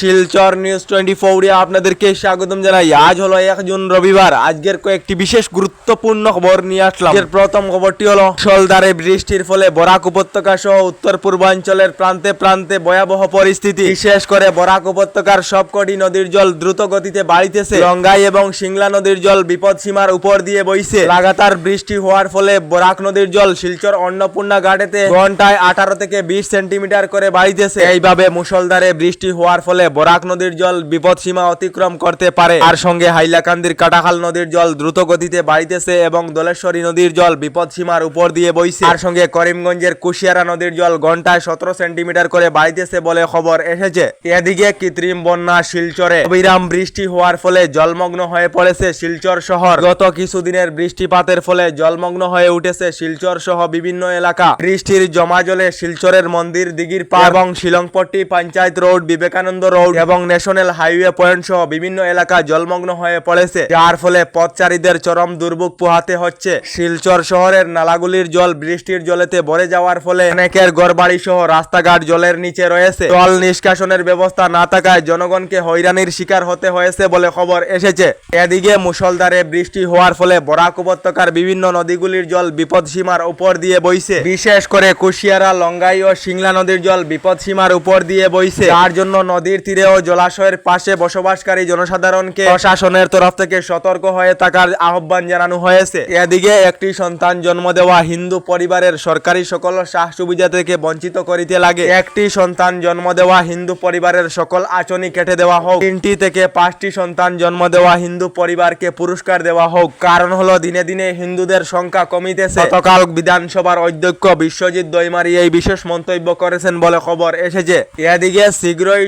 Silchar news twenty ফোরে আপনাদেরকে স্বাগতম জানাই। আজ হলো এক জুন রবিবার। আজকের কয়েকটি বিশেষ গুরুত্বপূর্ণ খবর নিয়ে আসলাম। আজকের প্রথম খবরটি হলো সলদারে বৃষ্টির ফলে বরাক উপত্যকা সহ উত্তর পূর্বাঞ্চলের প্রান্তে প্রান্তে ভয়াবহ পরিস্থিতি। বিশেষ করে বরাক উপত্যকার সবকটি নদীর জল দ্রুত গতিতে বাড়িতেছে। গঙ্গাই এবং সিংলা নদীর জল বিপদ সীমার উপর দিয়ে বইছে। লাগাতার বৃষ্টি হওয়ার ফলে বরাক নদীর জল শিলচর অন্নপূর্ণা ঘাটেতে ঘন্টায় আঠারো থেকে বিশ সেন্টিমিটার করে বাড়িতেছে। এইভাবে মুষলধারে বৃষ্টি হওয়ার ফলে বরাক নদীর জল বিপদ সীমা অতিক্রম করতে পারে। আর সঙ্গে হাইলাকান্দির কাটাখাল নদীর জল দ্রুত গতিতে বাড়িতেছে এবং দোলেশ্বরী নদীর জল বিপদ সীমার উপর দিয়ে বইছে। আর সঙ্গে করিমগঞ্জের কুশিয়ারা নদীর জল ঘন্টায় সতেরো সেন্টিমিটার করে বাড়িতেছে বলে খবর এসেছে। এদিকে কৃত্রিম বন্যা শিলচরে অবিরাম বৃষ্টি হওয়ার ফলে জলমগ্ন হয়ে পড়েছে শিলচর শহর। গত কিছুদিনের বৃষ্টিপাতের ফলে জলমগ্ন হয়ে উঠেছে শিলচর সহ বিভিন্ন এলাকা। বৃষ্টির জমা জলে শিলচরের মন্দির, দিঘির পা এবং শিলংপট্টি পঞ্চায়েত রোড, বিবেকানন্দ রোড এবং ন্যাশনাল হাইওয়ে পয়েন্ট সহ বিভিন্ন এলাকা জলমগ্ন হয়ে পড়েছে। যার ফলে পথচারীদের চরম দুর্ভোগ পোহাতে হচ্ছে। শিলচর শহরের নালাগুলির জল বৃষ্টির জলেতে ভরে যাওয়ার ফলে অনেকের ঘরবাড়ি সহ রাস্তাঘাট জলের নিচে রয়েছে। জল নিষ্কাশনের ব্যবস্থা না থাকায় জনগণকে হয়রানির শিকার হতে হয়েছে বলে খবর এসেছে। এদিকে মুসলধারে বৃষ্টি হওয়ার ফলে বরাক উপত্যকার বিভিন্ন নদীগুলির জল বিপদ সীমার উপর দিয়ে বইছে। বিশেষ করে কুশিয়ারা, লঙ্গাই ও সিংলা নদীর জল বিপদ সীমার উপর দিয়ে বইছে। যার জন্য নদীর তীরে ও জলাশয়ের পাশে বসবাসকারী জনসাধারণকে প্রশাসনের তরফ থেকে সতর্ক হয়ে থাকার আহ্বান জানানো হয়েছে। এদিকে একটি সন্তান জন্ম দেওয়া হিন্দু পরিবারের সরকারি সকল সাহ সুবিধা থেকে বঞ্চিত করিতে লাগে। একটি সন্তান জন্ম দেওয়া হিন্দু পরিবারের সকল আচনি কেটে দেওয়া হোক। তিনটি থেকে পাঁচটি সন্তান জন্ম দেওয়া হিন্দু পরিবারকে পুরস্কার দেওয়া হোক। কারণ হলো, দিনে দিনে হিন্দুদের সংখ্যা কমিতেছে। গতকাল বিধানসভার অধ্যক্ষ বিশ্বজিৎ দৈমারি এই বিশেষ মন্তব্য করেছেন বলে খবর এসেছে। এদিকে শীঘ্রই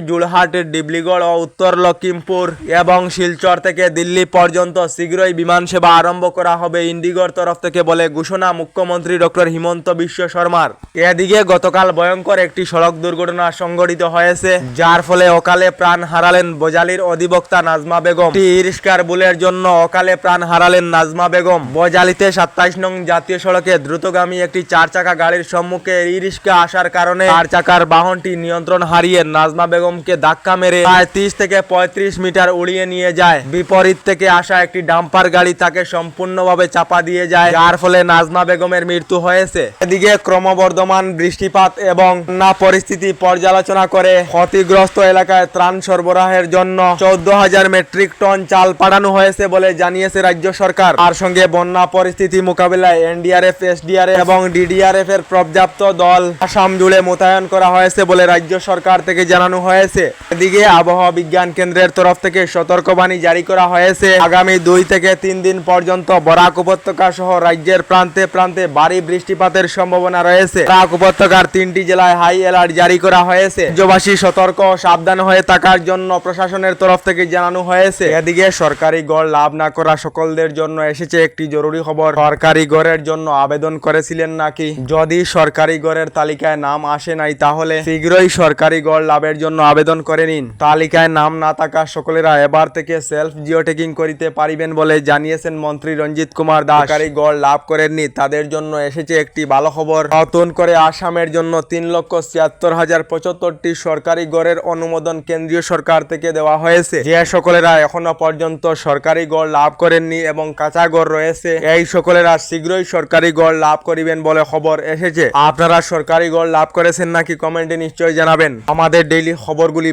জুড়হাট ডিব্লিগড় ও উত্তর লক্ষিমপুর এবং শিলচর থেকে দিল্লি পর্যন্ত শীঘ্রই বিমান সেবা আরম্ভ করা হবে ইন্ডিগোর তরফ থেকে বলে ঘোষণা মুখ্যমন্ত্রী ডক্টর হিমন্ত বিশ্ব শর্মার। এদিকে গতকাল ভয়ঙ্কর একটি সড়ক দুর্ঘটনা সংঘটিত হয়েছে, যার ফলে অকালে প্রাণ হারালেন বোজালির অধিবক্তা নাজমা বেগম। ইরিস্কার বুলের জন্য অকালে প্রাণ হারালেন নাজমা বেগম। বজালিতে সাতাইশ নং জাতীয় সড়কে দ্রুতগামী একটি চার চাকা গাড়ির সম্মুখে ইরিস্কা আসার কারণে চার চাকার বাহনটি নিয়ন্ত্রণ হারিয়ে নাজমা বেগমকে ধাক্কা মেরে প্রায় তিরিশ থেকে পঁয়ত্রিশ মিটার উড়িয়ে নিয়ে যায়। বিপরীত থেকে আসা একটি ডাম্পার গাড়ি তাকে সম্পূর্ণভাবে চাপা দিয়ে যায়, যার ফলে নাজমা বেগমের মৃত্যু হয়েছে। এদিকে ক্রমবর্ধমান বৃষ্টিপাত এবং না পরিস্থিতি পর্যালোচনা করে ক্ষতিগ্রস্ত এলাকায় ত্রাণ সরবরাহের জন্য চৌদ্দ হাজার মেট্রিক টন চাল পাঠানো হয়েছে বলে জানিয়েছে রাজ্য সরকার। আর সঙ্গে বন্যা পরিস্থিতি মোকাবিলায় এনডিআরএফ, এসডিআরএফ এবং ডিডিআরএফ এর পর্যাপ্ত দল আসাম জুড়ে মোতায়েন করা হয়েছে বলে রাজ্য সরকার থেকে জানানো হয়েছে। এদিকে আবহাওয়া বিজ্ঞান কেন্দ্রের তরফ থেকে সতর্কবাণী জারি করা হয়েছে। আগামী দুই থেকে তিন দিন পর্যন্ত বরাক উপত্যকা সহ রাজ্যের প্রান্তে প্রান্তে ভারী বৃষ্টিপাতের সম্ভাবনা রয়েছে। বরাক উপত্যকার তিনটি জেলায় হাই অ্যালার্ট জারি করা হয়েছে। রাজ্যবাসী সতর্ক ও সাবধান হয়ে থাকার জন্য প্রশাসনের তরফ থেকে জানানো হয়েছে। এদিকে সরকারি গড় লাভ না করা সকলদের জন্য এসেছে একটি জরুরি খবর। সরকারি গড়ের জন্য আবেদন করেছিলেন নাকি? যদি সরকারি গড়ের তালিকায় নাম আসে নাই তাহলে শীঘ্রই সরকারি গড় লাভের জন্য আবেদন করে নিন। তালিকায় নাম না থাকা সকলেরা এবার থেকে সেলফ জিও টেকিং করিতে পারিবেন বলে জানিয়েছেন মন্ত্রী রঞ্জিত কুমার দাস। গড় লাভ করেননি, তাদের জন্য এসেছে একটি ভালো খবর। নতুন করে আসামের জন্য তিন লক্ষ ছিয়াত্তর হাজার পঁচাত্তরটি সরকারি গড়ের অনুমোদন কেন্দ্রীয় সরকার থেকে দেওয়া হয়েছে। যে সকলেরা এখনও পর্যন্ত সরকারি গড় লাভ করেননি এবং কাঁচা গড় রয়েছে, এই সকলেরা শীঘ্রই সরকারি গড় লাভ করিবেন বলে খবর এসেছে। আপনারা সরকারি গড় লাভ করেছেন নাকি কমেন্টে নিশ্চয়ই জানাবেন। আমাদের ডেইলি খবরগুলি